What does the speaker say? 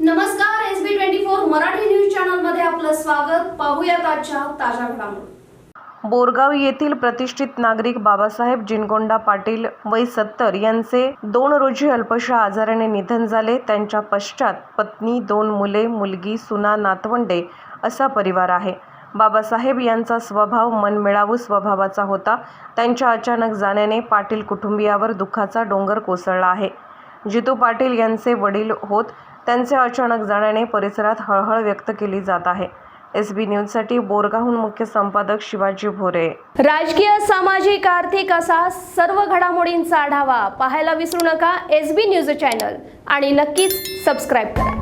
नमस्कार S B twenty four Marathi news चॅनलमध्ये आपलं स्वागत. पाहूया आजच्या ताज्या घडामोडी. बोरगाव येथील प्रतिष्ठित नागरिक बाबासाहेब जिनगोंडा पाटील वय सत्तर यांचे दोन रोजी अल्पशा आजाराने निधन झाले. त्यांच्या पश्चात पत्नी दोन मुले मुलगी सुना नातवंडे असा परिवार आहे. बाबासाहेब यांचा स्वभाव मनमिळावू स्वभावाचा होता. त्यांच्या अचानक जाण्याने पाटील कुटुंबियावर दुःखाचा डोंगर कोसळला आहे. जितू पाटील यांचे वडील होत त्यांचे अचानक जाण्याने परिसरात हळहळ व्यक्त केली जात आहे. एस बी न्यूजसाठी बोरगाहून मुख्य संपादक शिवाजी भोरे. राजकीय सामाजिक आर्थिक असा सर्व घडामोडींचा आढावा पाहायला विसरू नका एस बी न्यूज चॅनल. आणि नक्कीच सबस्क्राईब करा.